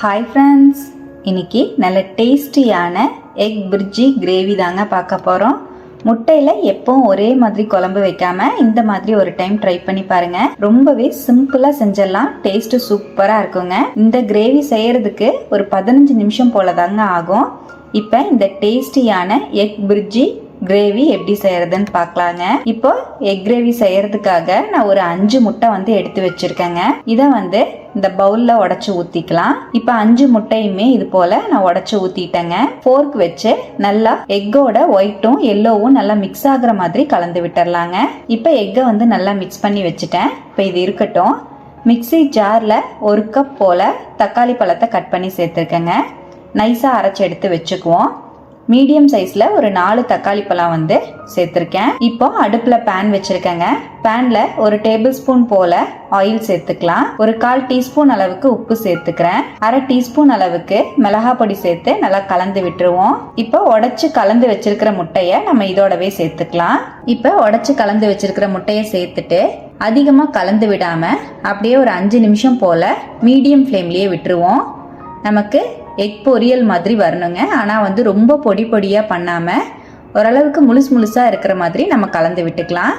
Hi friends இன்னைக்கு நல்ல டேஸ்டியான எக் பிரிட்ஜி கிரேவி தாங்க பார்க்க போகிறோம் முட்டையில் எப்பவும் ஒரே மாதிரி குழம்பு வைக்காமல் இந்த மாதிரி ஒரு டைம் ட்ரை பண்ணி பாருங்கள் ரொம்பவே சிம்பிளாக செஞ்சிடலாம். டேஸ்ட்டு சூப்பராக இருக்குங்க. இந்த கிரேவி செய்கிறதுக்கு ஒரு பதினஞ்சு நிமிஷம் போல தாங்க ஆகும். இப்போ இந்த டேஸ்டியான எக் பிரிட்ஜி கிரேவி எப்படி செய்யறதுன்னு பார்க்கலாங்க. இப்போ எக் கிரேவி செய்யறதுக்காக நான் ஒரு அஞ்சு முட்டை வந்து எடுத்து வச்சிருக்கேங்க. இதை வந்து இந்த பவுல்ல உடச்சு ஊத்திக்கலாம். இப்போ அஞ்சு முட்டையுமே இது போல நான் உடச்சு ஊத்திட்டேங்க. ஃபோர்க் வச்சு நல்லா எக்கோட ஒயிட்டும் எல்லோவும் நல்லா மிக்ஸ் ஆகுற மாதிரி கலந்து விட்டுறலாங்க. இப்போ எக்கை வந்து நல்லா மிக்ஸ் பண்ணி வச்சுட்டேன். இப்போ இது இருக்கட்டும். மிக்ஸி ஜாரில் ஒரு கப் போல் தக்காளி பழத்தை கட் பண்ணி சேர்த்துருக்கேங்க. நைஸாக அரைச்சி எடுத்து வச்சுக்குவோம். மீடியம் சைஸில் ஒரு நாலு தக்காளி பழம் வந்து சேர்த்துருக்கேன். இப்போ அடுப்பில் பேன் வச்சுருக்கேங்க. பேனில் ஒரு டேபிள் ஸ்பூன் போல் ஆயில் சேர்த்துக்கலாம். ஒரு கால் டீஸ்பூன் அளவுக்கு உப்பு சேர்த்துக்கிறேன். அரை டீஸ்பூன் அளவுக்கு மிளகா பொடி சேர்த்து நல்லா கலந்து விட்டுருவோம். இப்போ உடச்சி கலந்து வச்சிருக்கிற முட்டையை நம்ம இதோடவே சேர்த்துக்கலாம். இப்போ உடச்சி கலந்து வச்சிருக்கிற முட்டையை சேர்த்துட்டு அதிகமாக கலந்து விடாமல் அப்படியே ஒரு அஞ்சு நிமிஷம் போல் மீடியம் ஃப்ளேம்லேயே விட்டுருவோம். நமக்கு எக் பொரியல் மாதிரி வரணுங்க. ஆனால் வந்து ரொம்ப பொடி பொடியாக பண்ணாமல் ஓரளவுக்கு முழுசு முழுசாக இருக்கிற மாதிரி நம்ம கலந்து விட்டுக்கலாம்.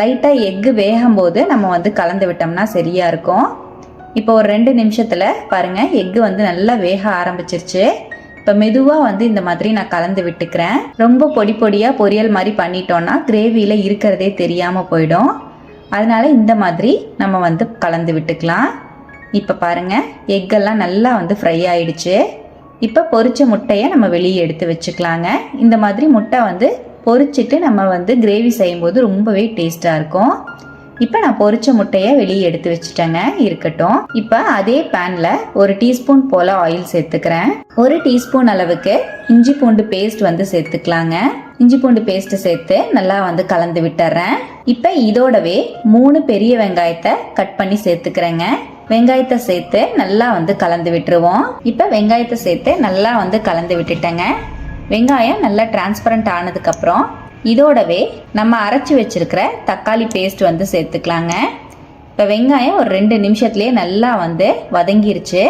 லைட்டாக எக்கு வேகும் போது நம்ம வந்து கலந்து விட்டோம்னா சரியாக இருக்கும். இப்போ ஒரு ரெண்டு நிமிஷத்தில் பாருங்கள் எக்கு வந்து நல்லா வேக ஆரம்பிச்சிருச்சு. இப்போ மெதுவாக வந்து இந்த மாதிரி நான் கலந்து விட்டுக்கிறேன். ரொம்ப பொடி பொடியாக பொரியல் மாதிரி பண்ணிட்டோன்னா கிரேவியில் இருக்கிறதே தெரியாமல் போயிடும். அதனால் இந்த மாதிரி நம்ம வந்து கலந்து விட்டுக்கலாம். இப்போ பாருங்கள் எக்கெல்லாம் நல்லா வந்து ஃப்ரை ஆயிடுச்சு. இப்போ பொரிச்ச முட்டையை நம்ம வெளியே எடுத்து வச்சுக்கலாங்க. இந்த மாதிரி முட்டை வந்து பொரிச்சிட்டு நம்ம வந்து கிரேவி செய்யும்போது ரொம்பவே டேஸ்ட்டாக இருக்கும். இப்போ நான் பொரிச்ச முட்டையை வெளியே எடுத்து வச்சுட்டேங்க இருக்கட்டும். இப்போ அதே பேனில் ஒரு டீஸ்பூன் போல் ஆயில் சேர்த்துக்கிறேன். ஒரு டீஸ்பூன் அளவுக்கு இஞ்சி பூண்டு பேஸ்ட் வந்து சேர்த்துக்கலாங்க. இஞ்சி பூண்டு பேஸ்ட் சேர்த்து நல்லா வந்து கலந்து விட்டுறேன். இப்போ இதோடவே மூணு பெரிய வெங்காயத்தை கட் பண்ணி சேர்த்துக்கிறேங்க. வெங்காயத்தை சேர்த்து நல்லா வந்து கலந்து விட்டுருவோம். இப்போ வெங்காயத்தை சேர்த்து நல்லா வந்து கலந்து விட்டுட்டேங்க. வெங்காயம் நல்லா டிரான்ஸ்பரண்ட் ஆனதுக்கப்புறம் இதோடவே நம்ம அரைச்சி வச்சிருக்கிற தக்காளி பேஸ்ட் வந்து சேர்த்துக்கலாங்க. இப்போ வெங்காயம் ஒரு ரெண்டு நிமிஷத்துலேயே நல்லா வந்து வதங்கிருச்சு.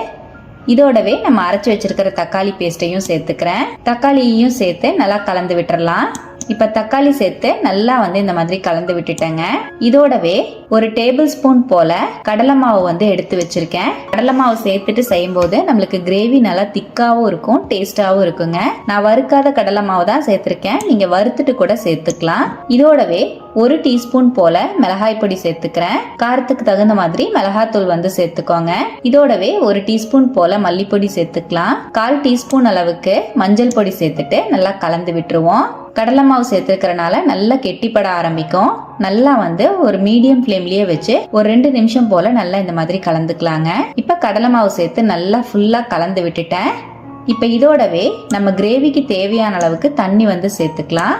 இதோடவே நம்ம அரைச்சி வச்சிருக்கிற தக்காளி பேஸ்ட்டையும் சேர்த்துக்கிறேன். தக்காளியையும் சேர்த்து நல்லா கலந்து விட்டுறலாம். இப்போ தக்காளி சேர்த்து நல்லா வந்து இந்த மாதிரி கலந்து விட்டுட்டேங்க. இதோடவே ஒரு டேபிள் ஸ்பூன் போல கடலை மாவு வந்து எடுத்து வச்சிருக்கேன். கடலை மாவு சேர்த்துட்டு செய்யும் போது நம்மளுக்கு கிரேவி நல்லா திக்காவும் இருக்கும் டேஸ்டாவும் இருக்குங்க. நான் வறுக்காத கடலை மாவு தான் சேர்த்திருக்கேன். நீங்க வறுத்துட்டு கூட சேர்த்துக்கலாம். இதோடவே ஒரு டீஸ்பூன் போல மிளகாய் பொடி சேர்த்துக்கிறேன். காரத்துக்கு தகுந்த மாதிரி மிளகாத்தூள் வந்து சேர்த்துக்கோங்க. இதோடவே ஒரு டீஸ்பூன் போல மல்லிப்பொடி சேர்த்துக்கலாம். கால் டீஸ்பூன் அளவுக்கு மஞ்சள் பொடி சேர்த்துட்டு நல்லா கலந்து விட்டுருவோம். கடலை மாவு சேர்த்துருக்கறனால நல்லா கெட்டிப்பட ஆரம்பிக்கும். நல்லா வந்து ஒரு மீடியம் ஃப்ளேம்லயே வச்சு ஒரு ரெண்டு நிமிஷம் போல நல்லா இந்த மாதிரி கலந்துக்கலாங்க. இப்போ கடலை மாவு சேர்த்து நல்லா ஃபுல்லாக கலந்து விட்டுட்டேன். இப்போ இதோடவே நம்ம கிரேவிக்கு தேவையான அளவுக்கு தண்ணி வந்து சேர்த்துக்கலாம்.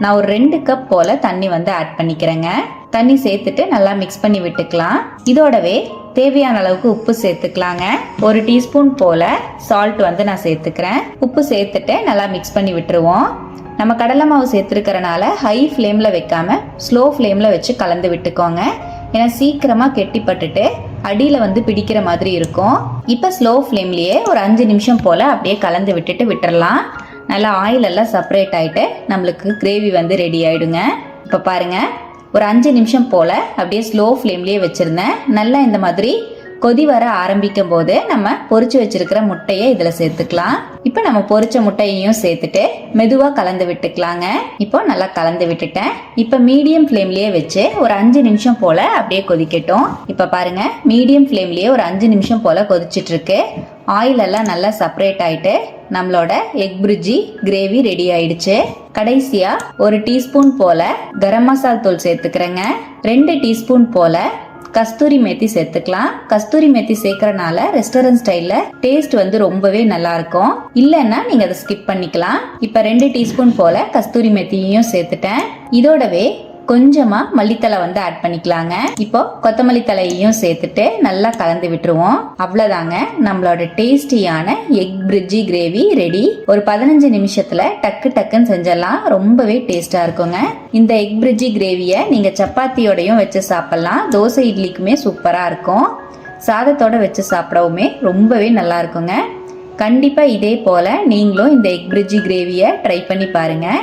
நான் ஒரு ரெண்டு கப் போல தண்ணி வந்து ஆட் பண்ணிக்கிறேங்க. தண்ணி சேர்த்துட்டு நல்லா மிக்ஸ் பண்ணி விட்டுக்கலாம். இதோடவே தேவையான அளவுக்கு உப்பு சேர்த்துக்கலாங்க. ஒரு டீஸ்பூன் போல சால்ட் வந்து நான் சேர்த்துக்கிறேன். உப்பு சேர்த்துட்டு நல்லா மிக்ஸ் பண்ணி விட்டுருவோம். நம்ம கடலை மாவு சேர்த்துருக்கறனால ஹை ஃப்ளேமில் வைக்காம ஸ்லோ ஃப்ளேமில் வச்சு கலந்து விட்டுக்கோங்க. ஏன்னா சீக்கிரமாக கெட்டிப்பட்டுட்டு அடியில் வந்து பிடிக்கிற மாதிரி இருக்கும். இப்போ ஸ்லோ ஃப்ளேம்லேயே ஒரு அஞ்சு நிமிஷம் போல் அப்படியே கலந்து விட்டுட்டு விட்டுறலாம். நல்லா ஆயில் எல்லாம் செப்பரேட் ஆகிட்டு நம்மளுக்கு கிரேவி வந்து ரெடி ஆகிடுங்க இப்போ பாருங்கள் ஒரு அஞ்சு நிமிஷம் போல் அப்படியே ஸ்லோ ஃப்ளேம்லேயே வச்சுருந்தேன். நல்லா இந்த மாதிரி கொதி வர ஆரம்பிக்கும் போது நம்ம பொறிச்சு வச்சிருக்கிற முட்டையை இதில் சேர்த்துக்கலாம். இப்போ நம்ம பொரிச்ச முட்டையையும் சேர்த்துட்டு மெதுவாக கலந்து விட்டுக்கலாங்க. இப்போ நல்லா கலந்து விட்டுட்டேன். இப்போ மீடியம் ஃப்ளேம்லேயே வச்சு ஒரு அஞ்சு நிமிஷம் போல் அப்படியே கொதிக்கட்டும். இப்போ பாருங்க மீடியம் ஃப்ளேம்லேயே ஒரு அஞ்சு நிமிஷம் போல் கொதிச்சிட்டு இருக்கு. ஆயில் எல்லாம் நல்லா செப்பரேட் ஆயிட்டு நம்மளோட எக் பிரிட்ஜி கிரேவி ரெடி ஆயிடுச்சு. கடைசியா ஒரு டீஸ்பூன் போல கரம் மசால் தூள் சேர்த்துக்கிறேங்க. ரெண்டு டீஸ்பூன் போல கஸ்தூரி மேத்தி சேர்த்துக்கலாம். கஸ்தூரி மேத்தி சேர்க்கறனால ரெஸ்டாரண்ட் ஸ்டைல்ல டேஸ்ட் வந்து ரொம்பவே நல்லா இருக்கும். இல்லைன்னா நீங்க அதை ஸ்கிப் பண்ணிக்கலாம். இப்ப ரெண்டு டீஸ்பூன் போல கஸ்தூரி மெத்தியையும் சேர்த்துட்டேன். இதோடவே கொஞ்சமா மல்லித்தலை வந்து ஆட் பண்ணிக்கலாங்க. இப்போ கொத்தமல்லி தலையையும் சேர்த்துட்டு நல்லா கலந்து விட்டுருவோம். அவ்வளவுதாங்க. நம்மளோட டேஸ்டியான எக் பிரிட்ஜி கிரேவி ரெடி ஒரு பதினஞ்சு நிமிஷத்துல டக்கு டக்குன்னு செஞ்சிடலாம். ரொம்பவே டேஸ்டா இருக்குங்க. இந்த எக் பிரிட்ஜி கிரேவியை நீங்க சப்பாத்தியோடையும் வச்சு சாப்பிடலாம். தோசை இட்லிக்குமே சூப்பரா இருக்கும். சாதத்தோட வச்சு சாப்பிடவுமே ரொம்பவே நல்லா இருக்குங்க. கண்டிப்பாக இதே போல் நீங்களும் இந்த எக் பிரிட்ஜி கிரேவியை ட்ரை பண்ணி பாருங்கள்